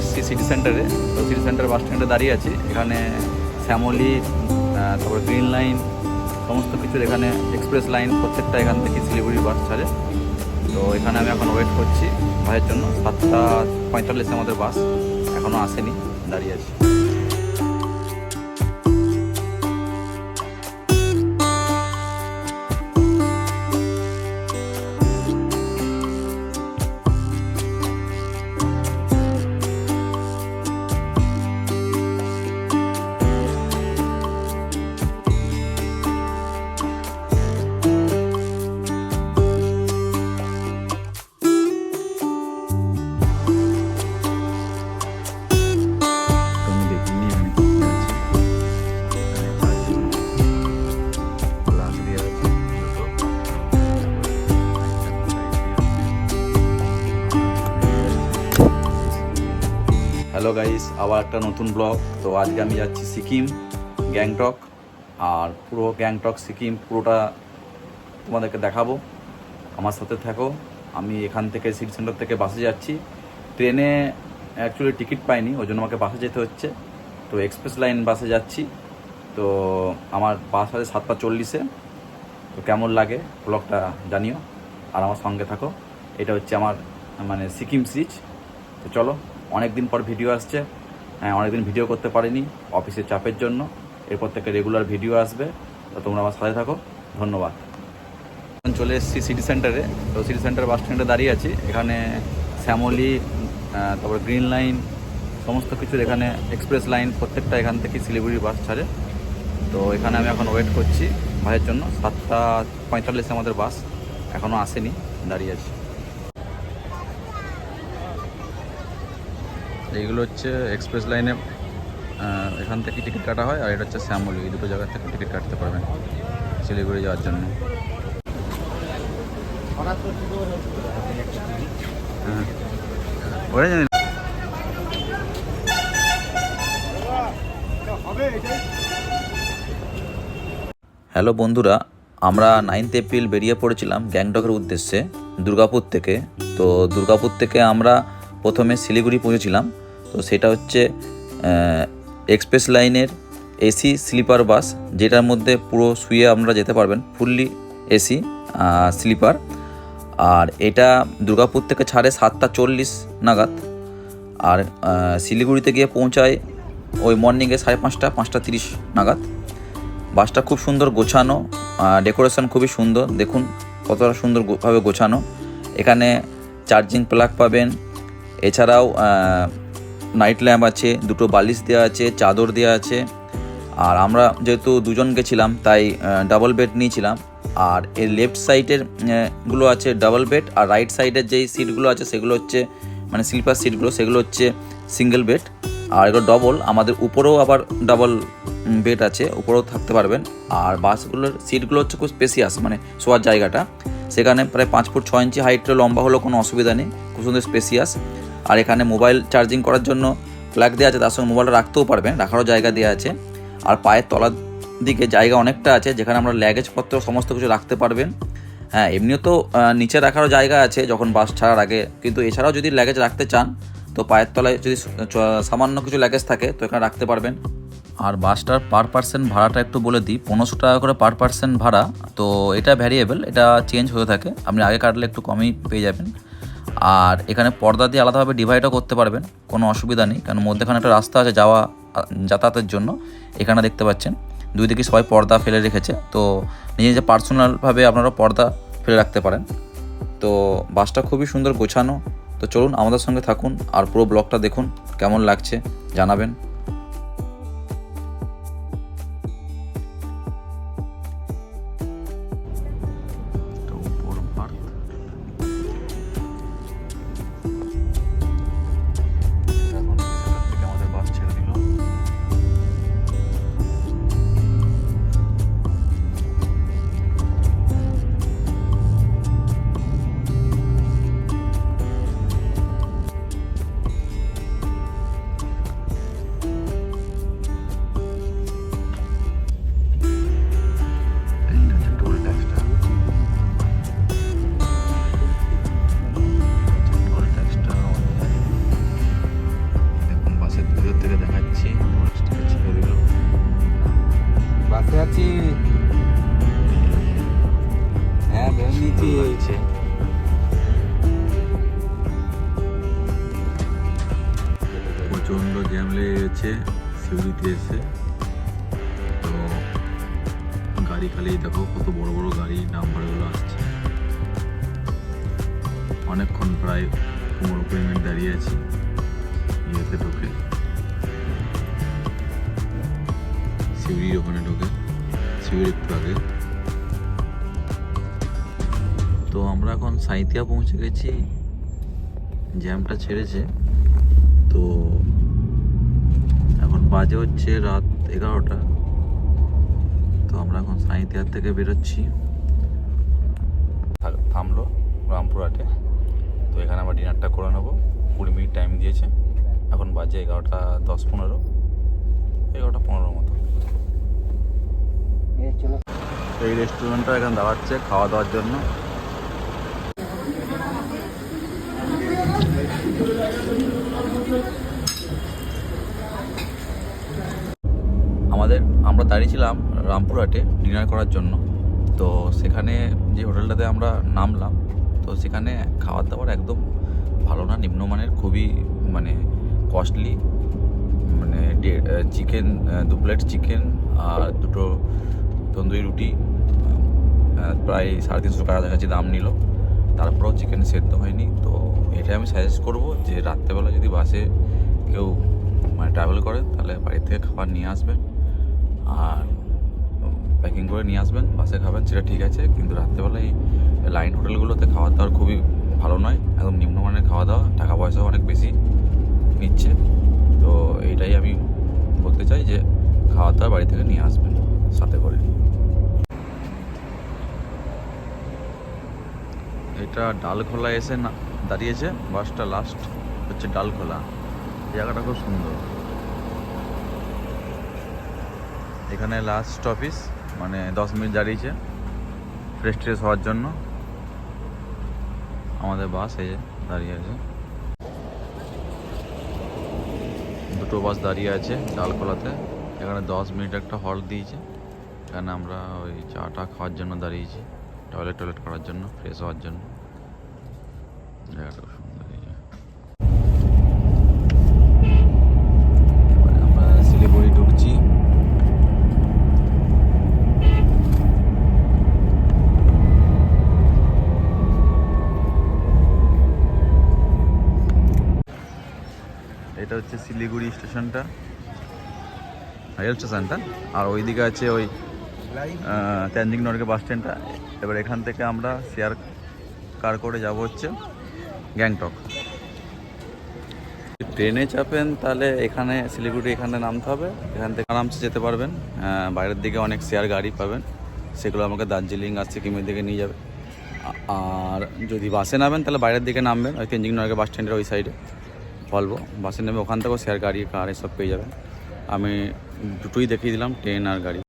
এসেছি সিটি সেন্টারে তো সিটি সেন্টার বাস স্ট্যান্ডে দাঁড়িয়ে আছি। এখানে শ্যামলি তারপর গ্রিন লাইন সমস্ত কিছুর এখানে এক্সপ্রেস লাইন প্রত্যেকটা এখান থেকে শিলিগুড়ি বাস ছাড়ে। তো এখানে আমি এখন ওয়েট করছি। ভাইয়ের জন্য সাতটা পঁয়তাল্লিশে আমাদের বাস এখনও আসেনি, দাঁড়িয়ে আছি। হ্যালো গাইস আবার একটা নতুন ব্লগ তো আজকে আমি যাচ্ছি সিকিম, গ্যাংটক। আর পুরো গ্যাংটক, সিকিম পুরোটা তোমাদেরকে দেখাবো। আমার সাথে থাকো। আমি এখান থেকে সিটি সেন্টার থেকে বাসে যাচ্ছি। ট্রেনে অ্যাকচুয়ালি টিকিট পাইনি, ওই জন্য আমাকে বাসে যেতে হচ্ছে। তো এক্সপ্রেস লাইন বাসে যাচ্ছি। তো আমার বাস আছে সাতটা চল্লিশে। তো কেমন লাগে ব্লগটা জানিও। আর আমার সঙ্গে থাকো। এটা হচ্ছে আমার মানে সিকিম সিচ তো চলো। অনেক দিন পর ভিডিও আসছে। হ্যাঁ অনেকদিন ভিডিও করতে পারিনি অফিসের চাপের জন্য। এরপর থেকে রেগুলার ভিডিও আসবে। তো তোমরা আমার সাথে থাকো। ধন্যবাদ। চলে এসেছি সিটি সেন্টারে তো সিটি সেন্টার বাস স্ট্যান্ডে দাঁড়িয়ে আছি। এখানে শ্যামলি তারপর গ্রিন লাইন সমস্ত কিছুর এখানে এক্সপ্রেস লাইন প্রত্যেকটা এখান থেকে শিলিগুড়ি বাস ছাড়ে। তো এখানে আমি এখন ওয়েট করছি ভাইয়ের জন্য। সাতটা পঁয়তাল্লিশে আমাদের বাস এখনও আসেনি। দাঁড়িয়ে আছি। এইগুলো হচ্ছে এক্সপ্রেস লাইনে এখান থেকে টিকিট কাটা হয়, আর এটা হচ্ছে শ্যামলি, এই দুটো জায়গা থেকে টিকিট কাটতে পারবেন শিলিগুড়ি যাওয়ার জন্য। হ্যাঁ। হ্যালো বন্ধুরা, আমরা নাইনথ এপ্রিল বেরিয়ে পড়েছিলাম গ্যাংটকের উদ্দেশ্যে দুর্গাপুর থেকে। তো দুর্গাপুর থেকে আমরা প্রথমে শিলিগুড়ি পৌঁছেছিলাম। তো সেটা হচ্ছে এক্সপ্রেস লাইনের এসি স্লিপার বাস যেটার মধ্যে পুরো শুয়ে আমরা যেতে পারবেন ফুললি এসি স্লিপার আর এটা দুর্গাপুর থেকে ছাড়ে সাতটা চল্লিশ নাগাদ। আর শিলিগুড়িতে গিয়ে পৌঁছায় ওই মর্নিংয়ে সাড়ে পাঁচটা পাঁচটা তিরিশ নাগাদ। বাসটা খুব সুন্দর গোছানো ডেকোরেশন খুবই সুন্দর। দেখুন কতটা সুন্দরভাবে গোছানো। এখানে চার্জিং প্লাগ পাবেন। এছাড়াও নাইট ল্যাম্প আছে, দুটো বালিশ দেওয়া আছে, চাদর দেওয়া আছে। আর আমরা যেহেতু দুজন গেছিলাম তাই ডাবল বেড নিয়েছিলাম। আর এর লেফট সাইডেরগুলো আছে ডাবল বেড আর রাইট সাইডের যেই সিটগুলো আছে, সেগুলো হচ্ছে মানে স্লিপার সিটগুলো সেগুলো হচ্ছে সিঙ্গেল বেড আর এগুলো ডবল আমাদের উপরেও আবার ডাবল বেড আছে, উপরেও থাকতে পারবেন। আর বাসগুলোর সিটগুলো হচ্ছে খুব স্পেসিয়াস মানে শোয়ার জায়গাটা। সেখানে প্রায় পাঁচ ফুট ছয় ইঞ্চি হাইটের লম্বা হলেও কোনো অসুবিধা নেই, খুব সুন্দর স্পেসিয়াস আর এখানে মোবাইল চার্জিং করার জন্য প্লাগ দেওয়া আছে, তার সঙ্গে মোবাইলটা রাখতেও পারবেন, রাখারও জায়গা দেওয়া আছে। আর পায়ের তলার দিকে জায়গা অনেকটা আছে, যেখানে আমরা ল্যাগেজপত্র সমস্ত কিছু রাখতে পারবেন। হ্যাঁ এমনিও তো নিচে রাখারও জায়গা আছে যখন বাস ছাড়ার আগে। কিন্তু এছাড়াও যদি ল্যাগেজ রাখতে চান, তো পায়ের তলায় যদি সামান্য কিছু ল্যাগেজ থাকে, তো এখানে রাখতে পারবেন। আর বাসটার পার পার্সেন্ট ভাড়াটা একটু বলে দিই, পনেরোশো টাকা করে পার পার্সেন্ট ভাড়া। তো এটা ভ্যারিয়েবল এটা চেঞ্জ হয়ে থাকে। আপনি আগে কাটলে একটু কমই পেয়ে যাবেন। আর এখানে পর্দা দিয়ে আলাদাভাবে ডিভাইডও করতে পারবেন, কোনো অসুবিধা নেই। কারণ মধ্যেখানে একটা রাস্তা আছে যাওয়া, যাতায়াতের জন্য, এখানে দেখতে পাচ্ছেন। দুই দিকে সবাই পর্দা ফেলে রেখেছে। তো নিজে নিজে পার্সোনালভাবে আপনারা পর্দা ফেলে রাখতে পারেন। তো বাসটা খুবই সুন্দর গোছানো। তো চলুন আমাদের সঙ্গে থাকুন আর পুরো ব্লগটা দেখুন, কেমন লাগছে জানাবেন। যাচ্ছি হ্যাঁ জ্যাম লেগে গেছে সিউড়িতে এসে। তো গাড়ি খালি দেখো কত বড় বড় গাড়ি নাম্বারগুলো আসছে। অনেকক্ষণ প্রায় পনেরো কুড়ি মিনিট দাঁড়িয়ে আছি ইয়েতে ঢুকে। সিউড়ির ওখানে ঢুকে। শিউরির একটু তো আমরা এখন সাঁইতিয়া পৌঁছে গেছি। জ্যামটা ছেড়েছে। তো এখন বাজে হচ্ছে রাত এগারোটা। তো আমরা এখন সাঁইতিয়ার থেকে বেরোচ্ছি। থামলো রামপুরহাটে তো এখানে আমরা ডিনারটা করে নেব। কুড়ি মিনিট টাইম দিয়েছে। এখন বাজে এগারোটা দশ পনেরো। এগারোটা পনেরো মতো। এই রেস্টুরেন্টটা এখানে দাঁড়াচ্ছে খাওয়া দাওয়ার জন্য। আমাদের, আমরা দাঁড়িয়েছিলাম রামপুরহাটে ডিনার করার জন্য। তো সেখানে যে হোটেলটাতে আমরা নামলাম, তো সেখানে খাবার দাবার একদম ভালো না, নিম্নমানের, খুবই মানে কস্টলি মানে চিকেন দু প্লেট চিকেন আর দুটো তন্দুরি রুটি প্রায় সাড়ে তিনশো টাকা কাছাকাছি দাম নিল, তারপরেও চিকেন সেদ্ধ হয়নি। তো এটাই আমি সাজেস্ট করব যে রাত্রেবেলা যদি বাসে কেউ মানে ট্রাভেল করেন তাহলে বাড়ি থেকে খাবার নিয়ে আসবেন। আর প্যাকিং করে নিয়ে আসবেন, বাসে খাবেন, সেটা ঠিক আছে। কিন্তু রাত্রেবেলা এই লাইন হোটেলগুলোতে খাবার দাওয়ার খুবই ভালো নয়। একদম নিম্নমানের খাওয়া দাওয়া, টাকা পয়সাও অনেক বেশি নিচ্ছে। তো এইটাই আমি বলতে চাই যে খাওয়া দাওয়া বাড়ি থেকে নিয়ে আসবেন। সাথে করে এটা ডালখোলা এসে না দাঁড়িয়েছে, বাসটা লাস্ট হচ্ছে ডালখোলা। জায়গাটা খুব সুন্দর। এখানে লাস্ট অফিস মানে দশ মিনিট দাঁড়িয়েছে ফ্রেশ ট্রেশ হওয়ার জন্য। আমাদের বাস এই দাঁড়িয়ে আছে। দুটো বাস দাঁড়িয়ে আছে ডালখোলাতে। এখানে দশ মিনিট একটা হল দিয়েছে। এখানে আমরা ওই চাটা খাওয়ার জন্য দাঁড়িয়েছি, টয়লেট টয়লেট করার জন্য, ফ্রেশ হওয়ার জন্য। জায়গাটা সুন্দর আমরা শিলিগুড়ি ঢুকছি। এটা হচ্ছে শিলিগুড়ি স্টেশনটা। রেল স্টেশনটা। আর ওইদিকে আছে ওই তেনজিং নর্গে বাস স্ট্যান্ডটা এবার এখান থেকে আমরা শেয়ার কার করে যাব হচ্ছে গ্যাংটক ট্রেনে চাপেন, তাহলে এখানে শিলিগুড়ি এখানে নামতে হবে। এখান থেকে আরামসে যেতে পারবেন। বাইরের দিকে অনেক শেয়ার গাড়ি পাবেন। সেগুলো আমাকে দার্জিলিং আর সিকিমের দিকে নিয়ে যাবে। আর যদি বাসে নামেন, তাহলে বাইরের দিকে নামবেন। ওই তেনজিং নর্গে বাস স্ট্যান্ডের ওই সাইডে বলব বাসে নেমে ওখান থেকেও শেয়ার গাড়ি কার এসব পেয়ে যাবেন। আমি দুটোই দেখিয়ে দিলাম, ট্রেন আর গাড়ি।